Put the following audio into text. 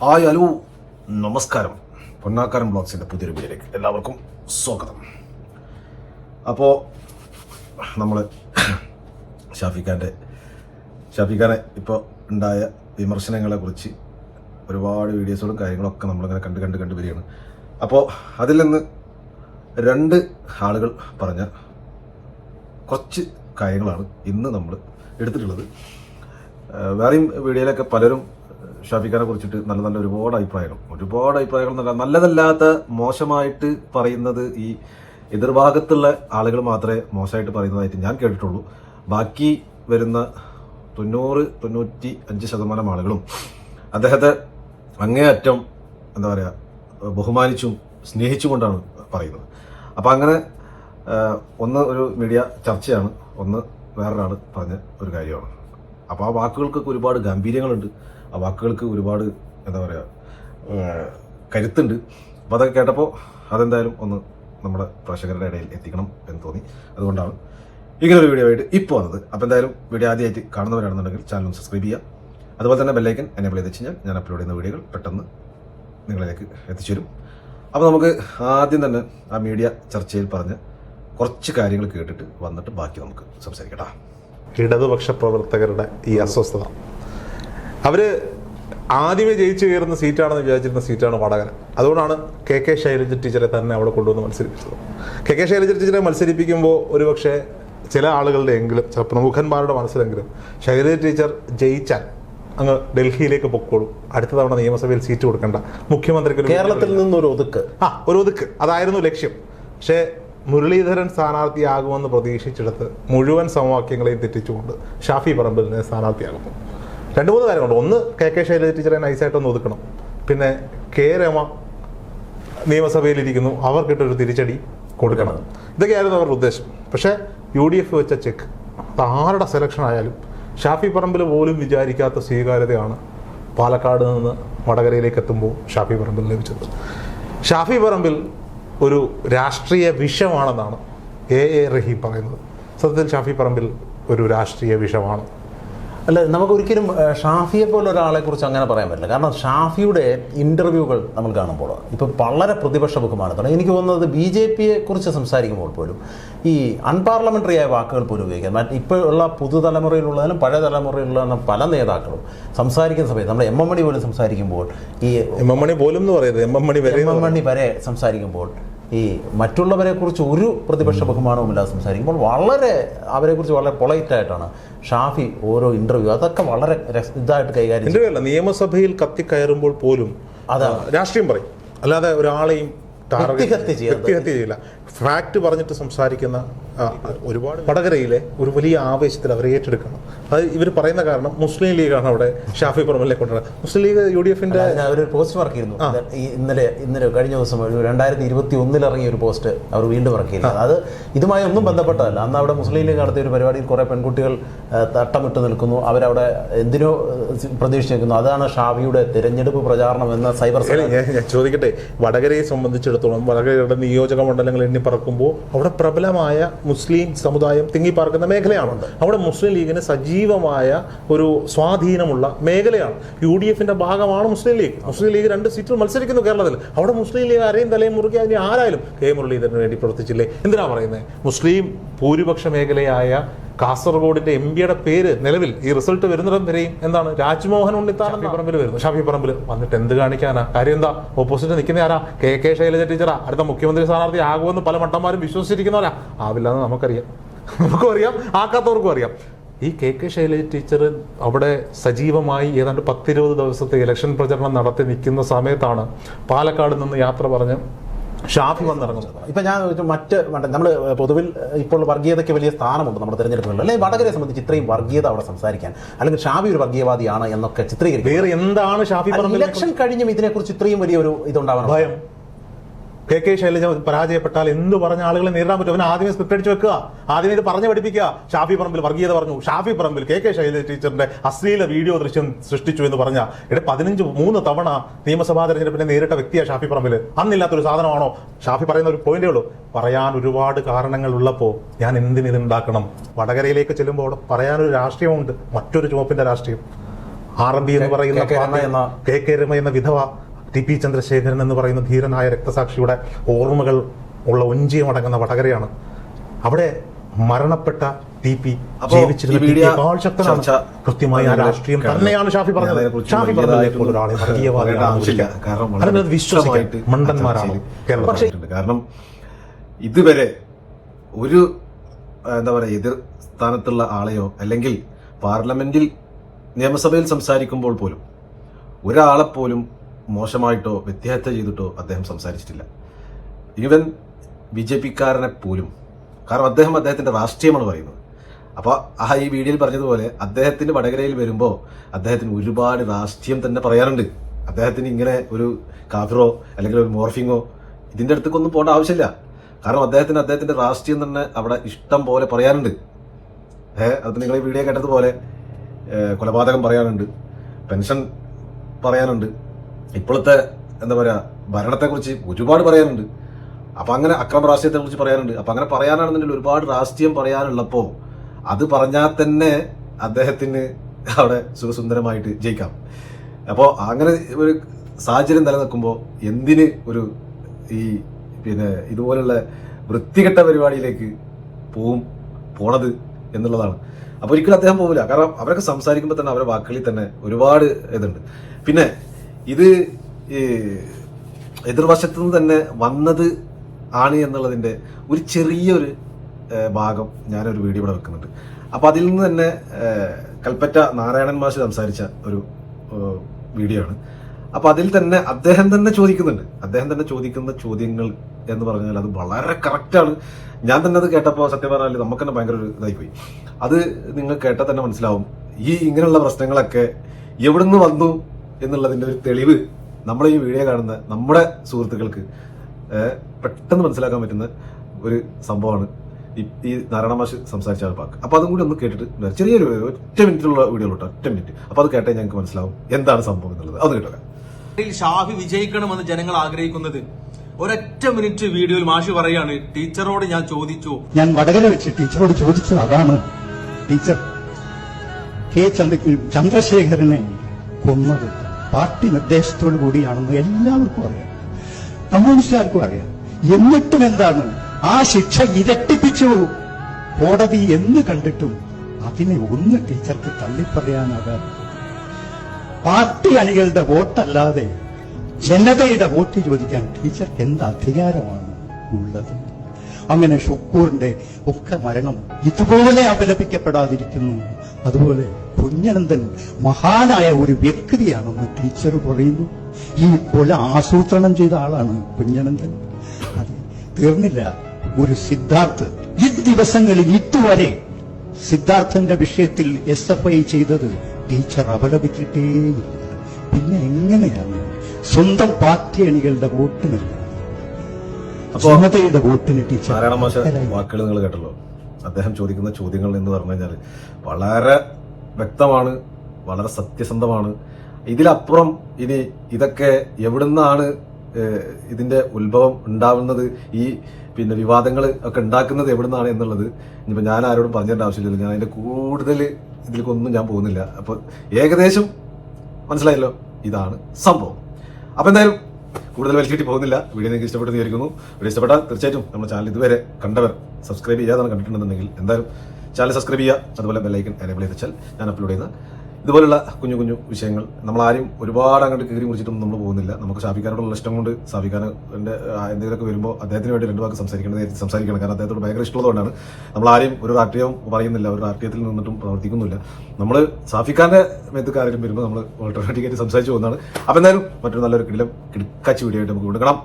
Hi hello നമസ്കാരം. പൊന്നാക്കാരൻ ബ്ലോഗ്സിന്റെ പുതിയൊരു വീഡിയോയിലേക്ക് എല്ലാവർക്കും സ്വാഗതം. അപ്പോൾ നമ്മൾ ഷാഫിഖാന്റെ ഷാഫിഖാനെ ഇപ്പോൾ ഉണ്ടായ വിമർശനങ്ങളെ കുറിച്ച് ഒരുപാട് വീഡിയോസുകളും കാര്യങ്ങളൊക്കെ നമ്മളിങ്ങനെ കണ്ട് കണ്ട് കണ്ട് വരികയാണ്. അപ്പോൾ അതിൽ നിന്ന് രണ്ട് ആളുകൾ പറഞ്ഞ കുറച്ച് കാര്യങ്ങളാണ് ഇന്ന് നമ്മൾ എടുത്തിട്ടുള്ളത്. വേറെയും വീഡിയോയിലൊക്കെ പലരും ഷാഫിഖാനെ കുറിച്ചിട്ട് നല്ല നല്ല ഒരുപാട് അഭിപ്രായങ്ങൾ. ഒരുപാട് അഭിപ്രായങ്ങൾ നല്ല നല്ലതല്ലാത്ത മോശമായിട്ട് പറയുന്നത് ഈ എതിർഭാഗത്തുള്ള ആളുകൾ മാത്രമേ മോശമായിട്ട് പറയുന്നതായിട്ട് ഞാൻ കേട്ടിട്ടുള്ളൂ. ബാക്കി വരുന്ന തൊണ്ണൂറ് തൊണ്ണൂറ്റി അഞ്ച് ശതമാനം ആളുകളും അദ്ദേഹത്തെ അങ്ങേയറ്റം എന്താ പറയുക ബഹുമാനിച്ചും സ്നേഹിച്ചുകൊണ്ടാണ് പറയുന്നത്. അപ്പം അങ്ങനെ ഒന്ന് ഒരു മീഡിയ ചർച്ചയാണ്. ഒന്ന് വേറൊരാൾ പറഞ്ഞ ഒരു കാര്യമാണ്. അപ്പോൾ ആ വാക്കുകൾക്കൊക്കെ ഒരുപാട് ഗാംഭീര്യങ്ങളുണ്ട്. ആ വാക്കുകൾക്ക് ഒരുപാട് എന്താ പറയുക കരുത്തുണ്ട്. അപ്പോൾ അതൊക്കെ കേട്ടപ്പോൾ അതെന്തായാലും ഒന്ന് നമ്മുടെ പ്രേക്ഷകരുടെ ഇടയിൽ എത്തിക്കണം എന്ന് തോന്നി. അതുകൊണ്ടാണ് ഇങ്ങനൊരു വീഡിയോ ആയിട്ട് ഇപ്പോൾ വന്നത്. അപ്പോൾ എന്തായാലും വീഡിയോ ആദ്യമായിട്ട് കാണുന്നവരാണെന്നുണ്ടെങ്കിൽ ചാനൽ സബ്സ്ക്രൈബ് ചെയ്യുക. അതുപോലെ തന്നെ ബെല്ലൈക്കൻ എനേബിൾ ചെയ്ത് കഴിഞ്ഞാൽ ഞാൻ അപ്ലോഡ് ചെയ്യുന്ന വീഡിയോകൾ പെട്ടെന്ന് നിങ്ങളിലേക്ക് എത്തിച്ചു തരും അപ്പോൾ നമുക്ക് ആദ്യം തന്നെ ആ മീഡിയ ചർച്ചയിൽ പറഞ്ഞ് കുറച്ച് കാര്യങ്ങൾ കേട്ടിട്ട് വന്നിട്ട് ബാക്കി നമുക്ക് സംസാരിക്കട്ടാ ഇടതുപക്ഷ പ്രവർത്തകരുടെ ഈ അസ്വസ്ഥത. അവർ ആദ്യമേ ജയിച്ചു കയറുന്ന സീറ്റാണെന്ന് വിചാരിച്ചിരുന്ന സീറ്റാണ് വടകര അതുകൊണ്ടാണ് കെ കെ ശൈലജ ടീച്ചറെ തന്നെ അവിടെ കൊണ്ടുവന്ന് മത്സരിപ്പിച്ചത്. കെ കെ ശൈലജ ടീച്ചറെ മത്സരിപ്പിക്കുമ്പോൾ ഒരുപക്ഷെ ചില ആളുകളുടെ എങ്കിലും ചില പ്രമുഖന്മാരുടെ മനസ്സിലെങ്കിലും ശൈലജ ടീച്ചർ ജയിച്ചാൽ അങ്ങ് ഡൽഹിയിലേക്ക് പൊക്കോളൂ. അടുത്ത തവണ നിയമസഭയിൽ സീറ്റ് കൊടുക്കണ്ട. മുഖ്യമന്ത്രിക്ക് കേരളത്തിൽ നിന്നൊരു ഒതുക്ക്. ആ ഒരു ഒതുക്ക്. അതായിരുന്നു ലക്ഷ്യം. പക്ഷേ മുരളീധരൻ സ്ഥാനാർത്ഥിയാകുമെന്ന് പ്രതീക്ഷിച്ചെടുത്ത് മുഴുവൻ സമവാക്യങ്ങളെയും തെറ്റിച്ചുകൊണ്ട് ഷാഫി പറമ്പലിനെ സ്ഥാനാർത്ഥിയാകുന്നു രണ്ട് മൂന്ന് കാര്യങ്ങളുണ്ട്. ഒന്ന് കെ കെ ശൈലജ ടീച്ചറെ നൈസായിട്ടൊന്ന് ഒതുക്കണം. പിന്നെ കെ രമ നിയമസഭയിലിരിക്കുന്നു. അവർക്കിട്ടൊരു തിരിച്ചടി കൊടുക്കണം. ഇതൊക്കെയായിരുന്നു അവരുടെ ഉദ്ദേശം. പക്ഷേ യു ഡി എഫ് വെച്ച ചെക്ക് ആരുടെ സെലക്ഷൻ ആയാലും ഷാഫി പറമ്പിൽ പോലും വിചാരിക്കാത്ത സ്വീകാര്യതയാണ് പാലക്കാട് നിന്ന് വടകരയിലേക്ക് എത്തുമ്പോൾ ഷാഫി പറമ്പിൽ ലഭിച്ചത്. ഷാഫി പറമ്പിൽ ഒരു രാഷ്ട്രീയ വിഷമാണെന്നാണ് എ എ റഹീം പറയുന്നത്. സത്യത്തിൽ ഷാഫി പറമ്പിൽ ഒരു രാഷ്ട്രീയ വിഷമാണ്. അല്ല നമുക്ക് ഒരിക്കലും ഷാഫിയെ പോലെ ഒരാളെ കുറിച്ച് അങ്ങനെ പറയാൻ പറ്റില്ല. കാരണം ഷാഫിയുടെ ഇന്റർവ്യൂകൾ നമ്മൾ കാണുമ്പോൾ ഇപ്പോൾ വളരെ പ്രതിപക്ഷ ബഹുമാനത്താണ് എനിക്ക് തോന്നുന്നത് ബി ജെ പിയെ കുറിച്ച് സംസാരിക്കുമ്പോൾ പോലും ഈ അൺപാർലമെന്ററി ആയ വാക്കുകൾ പോലും ഉപയോഗിക്കാം മറ്റ് ഇപ്പോഴുള്ള പുതുതലമുറയിലുള്ളതിനും പഴയ തലമുറയിലുള്ള പല നേതാക്കളും സംസാരിക്കുന്ന സമയത്ത് നമ്മുടെ എം എം മണി പോലും സംസാരിക്കുമ്പോൾ ഈ എം എം മണി പോലും എന്ന് പറയുന്നത് എം എം മണി വരെ എം എം മണി വരെ സംസാരിക്കുമ്പോൾ ഈ മറ്റുള്ളവരെക്കുറിച്ച് ഒരു പ്രതിപക്ഷ ബഹുമാനവുമില്ലാതെ സംസാരിക്കുമ്പോൾ വളരെ അവരെക്കുറിച്ച് വളരെ പൊളൈറ്റ് ആയിട്ടാണ് ഷാഫി ഓരോ ഇന്റർവ്യൂ അതൊക്കെ വളരെ ഇതായിട്ട് കൈകാര്യം ഇന്റർവ്യൂ നിയമസഭയിൽ കത്തിക്കയറുമ്പോൾ പോലും അതാണ്. രാഷ്ട്രീയം പറയും. അല്ലാതെ ഒരാളെയും വ്യക്തിഹത്യ ചെയ്യില്ല. ഫാക്ട് പറഞ്ഞിട്ട് സംസാരിക്കുന്ന ഒരുപാട് വടകരയിലെ ഒരു വലിയ ആവേശത്തിൽ അവർ ഏറ്റെടുക്കണം. അത് ഇവർ പറയുന്ന കാരണം മുസ്ലിം ലീഗാണ് അവിടെ ഷാഫി പറമ്പലിനെ കൊണ്ടുവരുന്നത്. മുസ്ലിം ലീഗ് യു ഡി എഫിന്റെ ഒരു പോസ്റ്റ് വർക്ക് ഈ ഇന്നലെ ഇന്നലെ കഴിഞ്ഞ ദിവസം ഒരു രണ്ടായിരത്തി ഇരുപത്തി ഒന്നിൽ ഇറങ്ങിയ ഒരു പോസ്റ്റ് അവർ വീണ്ടും ഇറക്കിയിരുന്നു അത് ഇതുമായി ഒന്നും ബന്ധപ്പെട്ടതല്ല. അന്ന് അവിടെ മുസ്ലിം ലീഗ് നടത്തിയ ഒരു പരിപാടിയിൽ കുറെ പെൺകുട്ടികൾ തട്ടമിട്ട് നിൽക്കുന്നു. അവരവിടെ എന്തിനോ പ്രതീക്ഷിച്ച് നിൽക്കുന്നു അതാണ് ഷാഫിയുടെ തിരഞ്ഞെടുപ്പ് പ്രചാരണം എന്ന സൈബർ ഞാൻ ചോദിക്കട്ടെ വടകരയെ സംബന്ധിച്ചിടത്തോളം വടകരയുടെ നിയോജക മണ്ഡലങ്ങൾ എണ്ണി പറക്കുമ്പോൾ അവിടെ പ്രബലമായ മുസ്ലിം സമുദായം തിങ്ങിപ്പാർക്കുന്ന മേഖലയാണ് അവിടെ മുസ്ലിം ലീഗിന് സജീവമായ ഒരു സ്വാധീനമുള്ള മേഖലയാണ്. യു ഡി എഫിന്റെ ഭാഗമാണ് മുസ്ലിം ലീഗ്. മുസ്ലിം ലീഗ് രണ്ട് സീറ്റിൽ മത്സരിക്കുന്നു കേരളത്തിൽ. അവിടെ മുസ്ലിം ലീഗ് ആരെയും തലയും മുറുകി അതിന് ആരായാലും കെ മുരളീധരന് വേണ്ടി പ്രവർത്തിച്ചില്ലേ? എന്തിനാ പറയുന്നത് മുസ്ലിം ഭൂരിപക്ഷ മേഖലയായ കാസർഗോഡിന്റെ എം പിയുടെ പേര് നിലവിൽ ഈ റിസൾട്ട് വരുന്നിടം വരെയും എന്താണ്? രാജ്മോഹൻ ഉണ്ണിത്താൻ പറമ്പിൽ വരുന്നു. ഷാഫി പറമ്പിൽ വന്നിട്ട് എന്ത് കാണിക്കാനാ? കാര്യം എന്താ? ഓപ്പോസിറ്റ് നിൽക്കുന്ന ആരാ? കെ കെ ശൈലജ ടീച്ചറാ അടുത്ത മുഖ്യമന്ത്രി സ്ഥാനാർത്ഥി ആകുമെന്ന് പല മട്ടന്മാരും വിശ്വസിച്ചിരിക്കുന്നവരാ. ആവില്ലെന്ന് നമുക്കറിയാം. നമുക്കും അറിയാം. ആക്കാത്തവർക്കും അറിയാം. ഈ കെ കെ ശൈലജ ടീച്ചർ അവിടെ സജീവമായി ഏതാണ്ട് പത്തിരുപത് ദിവസത്തെ ഇലക്ഷൻ പ്രചരണം നടത്തി നിൽക്കുന്ന സമയത്താണ് പാലക്കാട് നിന്ന് യാത്ര പറഞ്ഞ് ഷാഫി വന്നിറങ്ങുന്നത് ഇപ്പൊ ഞാൻ മറ്റ് നമ്മൾ പൊതുവിൽ ഇപ്പോൾ വർഗീയതയ്ക്ക് വലിയ സ്ഥാനമുണ്ട് നമ്മുടെ തെരഞ്ഞെടുപ്പുകളിൽ. അല്ലെങ്കിൽ വടകരയെ സംബന്ധിച്ച് ഇത്രയും വർഗീയത അവിടെ സംസാരിക്കാൻ. അല്ലെങ്കിൽ ഷാഫി ഒരു വർഗീയവാദിയാണ് എന്നൊക്കെ ചിത്രീകരിക്കും വേറെ എന്താണ് ഷാഫി ഇലക്ഷൻ കഴിഞ്ഞും ഇതിനെക്കുറിച്ച് ഇത്രയും വലിയ ഒരു ഇതുണ്ടാവണം. ഭയം. കെ കെ ശൈലജ പരാജയപ്പെട്ടാൽ എന്ത് പറഞ്ഞ ആളുകളെ നേരിടാൻ പറ്റും? അവൻ ആദ്യമേ സ്ക്രിപ്റ്റ് അടിച്ച് വെക്കുക. ആദ്യമേ ഇത് പറഞ്ഞു പഠിപ്പിക്കുക. ഷാഫി പറമ്പിൽ വർഗീയത പറഞ്ഞു. ഷാഫി പറമ്പിൽ കെ കെ ശൈലജ ടീച്ചറിന്റെ അശ്ലീല വീഡിയോ ദൃശ്യം സൃഷ്ടിച്ചു എന്ന് പറഞ്ഞ ഇവിടെ പതിനഞ്ച് മൂന്ന് തവണ നിയമസഭാ തെരഞ്ഞെടുപ്പിനെ നേരിട്ട വ്യക്തിയാണ് ഷാഫി പറമ്പിൽ. അന്നില്ലാത്തൊരു സാധനമാണോ? ഷാഫി പറയുന്ന ഒരു പോയിന്റേ ഉള്ളൂ. പറയാൻ ഒരുപാട് കാരണങ്ങൾ ഉള്ളപ്പോൾ ഞാൻ എന്തിനു ഇത് ഉണ്ടാക്കണം വടകരയിലേക്ക് ചെല്ലുമ്പോൾ അവിടെ പറയാനൊരു രാഷ്ട്രീയമുണ്ട്. മറ്റൊരു ചുവപ്പിന്റെ രാഷ്ട്രീയം. ആർ എം ബി എന്ന് പറയുന്ന കെ കെ രമ എന്ന വിധവ ടി പി ചന്ദ്രശേഖരൻ എന്ന് പറയുന്ന ധീരനായ രക്തസാക്ഷിയുടെ ഓർമ്മകൾ ഉള്ള ഒഞ്ചിയം അടങ്ങുന്ന വടകരയാണ്. അവിടെ മരണപ്പെട്ട ടി പി ജീവിച്ചിരുന്ന ശക്തനാണ്. കൃത്യമായി ആ രാഷ്ട്രീയം തന്നെയാണ് ഷാഫി പറഞ്ഞത്. ഷാഫി പറഞ്ഞത് പോലെ ഒരാളെ അതിനത് വിശ്വസിക്കാൻ മണ്ടന്മാരാണോ കേരളം. കാരണം ഇതുവരെ ഒരു എന്താ പറയുക എതിർ സ്ഥാനത്തുള്ള ആളെയോ അല്ലെങ്കിൽ പാർലമെന്റിൽ നിയമസഭയിൽ സംസാരിക്കുമ്പോൾ പോലും ഒരാളെപ്പോലും മോശമായിട്ടോ വ്യത്യാസം ചെയ്തിട്ടോ അദ്ദേഹം സംസാരിച്ചിട്ടില്ല. ഈവൻ ബി ജെ പിക്കാരനെ പോലും. കാരണം അദ്ദേഹം അദ്ദേഹത്തിന്റെ രാഷ്ട്രീയമാണ് പറയുന്നത്. അപ്പോൾ ആ ഈ വീഡിയോയിൽ പറഞ്ഞതുപോലെ അദ്ദേഹത്തിന്റെ വടകരയിൽ വരുമ്പോൾ അദ്ദേഹത്തിന് ഒരുപാട് രാഷ്ട്രീയം തന്നെ പറയാറുണ്ട് അദ്ദേഹത്തിന് ഇങ്ങനെ ഒരു കാഫിറോ അല്ലെങ്കിൽ ഒരു മോർഫിങ്ങോ ഇതിന്റെ അടുത്തേക്കൊന്നും പോകേണ്ട ആവശ്യമില്ല. കാരണം അദ്ദേഹത്തിന് അദ്ദേഹത്തിന്റെ രാഷ്ട്രീയം തന്നെ അവിടെ ഇഷ്ടം പോലെ പറയാനുണ്ട്. ഏഹ് അത് നിങ്ങൾ ഈ വീഡിയോ കേട്ടതുപോലെ കൊലപാതകം പറയാനുണ്ട് പെൻഷൻ പറയാനുണ്ട് ഇപ്പോഴത്തെ എന്താ പറയുക ഭരണത്തെക്കുറിച്ച് ഒരുപാട് പറയാനുണ്ട്. അപ്പം അങ്ങനെ അക്രമ രാഷ്ട്രീയത്തെ കുറിച്ച് പറയാനുണ്ട്. അപ്പം അങ്ങനെ പറയാനാണെന്നുണ്ടെങ്കിൽ ഒരുപാട് രാഷ്ട്രീയം പറയാനുള്ളപ്പോൾ അത് പറഞ്ഞാൽ തന്നെ അദ്ദേഹത്തിന് അവിടെ സുഖസുന്ദരമായിട്ട് ജയിക്കാം. അപ്പോൾ അങ്ങനെ ഒരു സാഹചര്യം നിലനിൽക്കുമ്പോൾ എന്തിന് ഒരു ഈ പിന്നെ ഇതുപോലുള്ള വൃത്തികെട്ട പരിപാടിയിലേക്ക് പോവും പോണത് എന്നുള്ളതാണ്. അപ്പോൾ ഒരിക്കലും അദ്ദേഹം പോകില്ല കാരണം അവരൊക്കെ സംസാരിക്കുമ്പോൾ തന്നെ അവരുടെ വാക്കുകളിൽ തന്നെ ഒരുപാട് ഇതുണ്ട്. പിന്നെ ഇത് എതിർവശത്തു നിന്ന് തന്നെ വന്നത് ആണ് എന്നുള്ളതിന്റെ ഒരു ചെറിയൊരു ഭാഗം ഞാനൊരു വീഡിയോ ഇവിടെ വെക്കുന്നുണ്ട്. അപ്പോൾ അതിൽ നിന്ന് തന്നെ കൽപ്പറ്റ നാരായണൻ മാഷ് സംസാരിച്ച ഒരു വീഡിയോ ആണ് അപ്പോൾ അതിൽ തന്നെ അദ്ദേഹം തന്നെ ചോദിക്കുന്നുണ്ട്. അദ്ദേഹം തന്നെ ചോദിക്കുന്ന ചോദ്യങ്ങൾ എന്ന് പറഞ്ഞാൽ അത് വളരെ കറക്റ്റാണ് ഞാൻ തന്നെ അത് കേട്ടപ്പോൾ സത്യം പറഞ്ഞാൽ നമുക്ക് തന്നെ ഭയങ്കര ഒരു ഇതായിപ്പോയി അത് നിങ്ങൾ കേട്ടാൽ തന്നെ മനസ്സിലാവും. ഈ ഇങ്ങനെയുള്ള പ്രശ്നങ്ങളൊക്കെ എവിടുന്ന് വന്നു? എന്നുള്ളതിന്റെ ഒരു തെളിവ് നമ്മുടെ ഈ വീഡിയോ കാണുന്ന നമ്മുടെ സുഹൃത്തുക്കൾക്ക് പെട്ടെന്ന് മനസ്സിലാക്കാൻ പറ്റുന്ന ഒരു സംഭവമാണ് ഈ- ഈ നാരായണ മാഷ് സംസാരിച്ച ആ വാക്ക്. അപ്പൊ അതും കൂടി ഒന്ന് കേട്ടിട്ട് ചെറിയൊരു ഒറ്റ മിനിറ്റിലുള്ള വീഡിയോ കേട്ടോ ഒറ്റ മിനിറ്റ്. അപ്പോൾ അത് കേട്ടേ ഞങ്ങൾക്ക് മനസ്സിലാവും എന്താണ് സംഭവം എന്നുള്ളത്. അത് കേട്ടോ ഷാഫി വിജയിക്കണമെന്ന് ജനങ്ങൾ ആഗ്രഹിക്കുന്നത്. ഒരൊറ്റ മിനിറ്റ് വീഡിയോയിൽ മാഷി പറയാണ് ടീച്ചറോട് ഞാൻ ചോദിച്ചു. ഞാൻ വടകര വെച്ച് ടീച്ചറോട് ചോദിച്ചു അതാണ് ടീച്ചർ കെ ചന്ദ്ര ചന്ദ്രശേഖരനെ കൊന്നത്. പാർട്ടി നിർദ്ദേശത്തോടു കൂടിയാണെന്ന് എല്ലാവർക്കും അറിയാം. കമ്മ്യൂണിസ്റ്റുകാർക്കും അറിയാം. എന്നിട്ടും എന്താണ്? ആ ശിക്ഷ ഇരട്ടിപ്പിച്ചു കോടതി എന്ന് കണ്ടിട്ടും അതിനെ ഒന്ന് ടീച്ചർക്ക് തള്ളിപ്പറയാനാകാതെ. പാർട്ടി അണികളുടെ വോട്ടല്ലാതെ ജനതയുടെ വോട്ട് ചോദിക്കാൻ ടീച്ചർക്ക് എന്ത് അധികാരമാണ് ഉള്ളത്? അങ്ങനെ ഷുക്കൂറിന്റെ ഒക്കെ മരണം ഇതുപോലെ അപലപിക്കപ്പെടാതിരിക്കുന്നു അതുപോലെ കുഞ്ഞനന്ദൻ മഹാനായ ഒരു വ്യക്തിയാണെന്ന് ടീച്ചർ പറയുന്നു. ഈ കൊല ആസൂത്രണം ചെയ്ത ആളാണ് കുഞ്ഞനന്ദൻ അത് തീർന്നില്ല. ഒരു സിദ്ധാർത്ഥ് ഈ ദിവസങ്ങളിൽ ഇതുവരെ സിദ്ധാർത്ഥന്റെ വിഷയത്തിൽ എസ് എഫ് ഐ ചെയ്തത് ടീച്ചർ അപലപിച്ചിട്ടേയില്ല പിന്നെ എങ്ങനെയാണ് സ്വന്തം പാർട്ടി അണികളുടെ വോട്ടിനല്ല? ജനതയുടെ വോട്ടിന് ടീച്ചർ നാരായണ മാഷ. വാക്കുകൾ നിങ്ങൾ കേട്ടല്ലോ. അദ്ദേഹം ചോദിക്കുന്ന ചോദ്യങ്ങൾ എന്ന് പറഞ്ഞു കഴിഞ്ഞാൽ വളരെ വ്യക്തമാണ് വളരെ സത്യസന്ധമാണ്. ഇതിലപ്പുറം ഇനി ഇതൊക്കെ എവിടുന്നാണ് ഇതിന്റെ ഉത്ഭവം ഉണ്ടാവുന്നത് ഈ പിന്നെ വിവാദങ്ങൾ ഒക്കെ ഉണ്ടാക്കുന്നത് എവിടുന്നാണ് എന്നുള്ളത് ഇനിയിപ്പോൾ ഞാൻ ആരോടും പറഞ്ഞേണ്ട ആവശ്യമില്ലല്ലോ. ഞാൻ അതിന്റെ കൂടുതൽ ഇതിലേക്കൊന്നും ഞാൻ പോകുന്നില്ല. അപ്പോൾ ഏകദേശം മനസ്സിലായല്ലോ ഇതാണ് സംഭവം. അപ്പൊ എന്തായാലും കൂടുതൽ വലിച്ചിട്ട് പോകുന്നില്ല. വീഡിയോ നിങ്ങൾക്ക് ഇഷ്ടപ്പെട്ടു വിചാരിക്കുന്നു. വീഡിയോ ഇഷ്ടപ്പെട്ടാൽ തീർച്ചയായിട്ടും നമ്മുടെ ചാനൽ ഇതുവരെ കണ്ടവർ സബ്സ്ക്രൈബ് ചെയ്യാതെ കണ്ടിട്ടുണ്ടെന്നുണ്ടെങ്കിൽ എന്തായാലും ചാനൽ സബ്സ്ക്രൈബ് ചെയ്യുക. അതുപോലെ ബെല്ലൈക്കൻ എനേബിൾ ചെയ്ത് വെച്ചാൽ ഞാൻ അപ്ലോഡ് ചെയ്യുന്ന ഇതുപോലുള്ള കുഞ്ഞു കുഞ്ഞു വിഷയങ്ങൾ നമ്മൾ ആരും ഒരുപാട് അങ്ങോട്ട് കീറി മുറിച്ചിട്ടൊന്നും നമ്മൾ പോകുന്നില്ല. നമുക്ക് ഷാഫിക്കാനോടുള്ള ഇഷ്ടം കൊണ്ട് സാഫിക്കാനെ എന്തെങ്കിലുമൊക്കെ വരുമ്പോൾ അദ്ദേഹത്തിന് വേണ്ടി രണ്ട് വാക്ക് സംസാരിക്കേണ്ടത് നേരത്തെ സംസാരിക്കണം. കാരണം അദ്ദേഹത്തോട് ഭയങ്കര ഇഷ്ടമുള്ളതുകൊണ്ടാണ്. ആരെയും ഒരു രാഷ്ട്രീയം പറയുന്നില്ല. ഒരു രാഷ്ട്രീയത്തിൽ നിന്നിട്ടും പ്രവർത്തിക്കുന്നില്ല നമ്മൾ ഷാഫിക്കാന്റെ മേത്തൊക്കെ ആരെങ്കിലും വരുമ്പോൾ നമ്മൾ ഓൾട്ടർനേറ്റീവായിട്ട് സംസാരിച്ചു പോകുന്നതാണ്. അപ്പോൾ എന്തായാലും മറ്റൊരു നല്ലൊരു കിടിലം കിടക്കാച്ച് വീഡിയോ ആയിട്ട് നമുക്ക് കൊടുക്കണം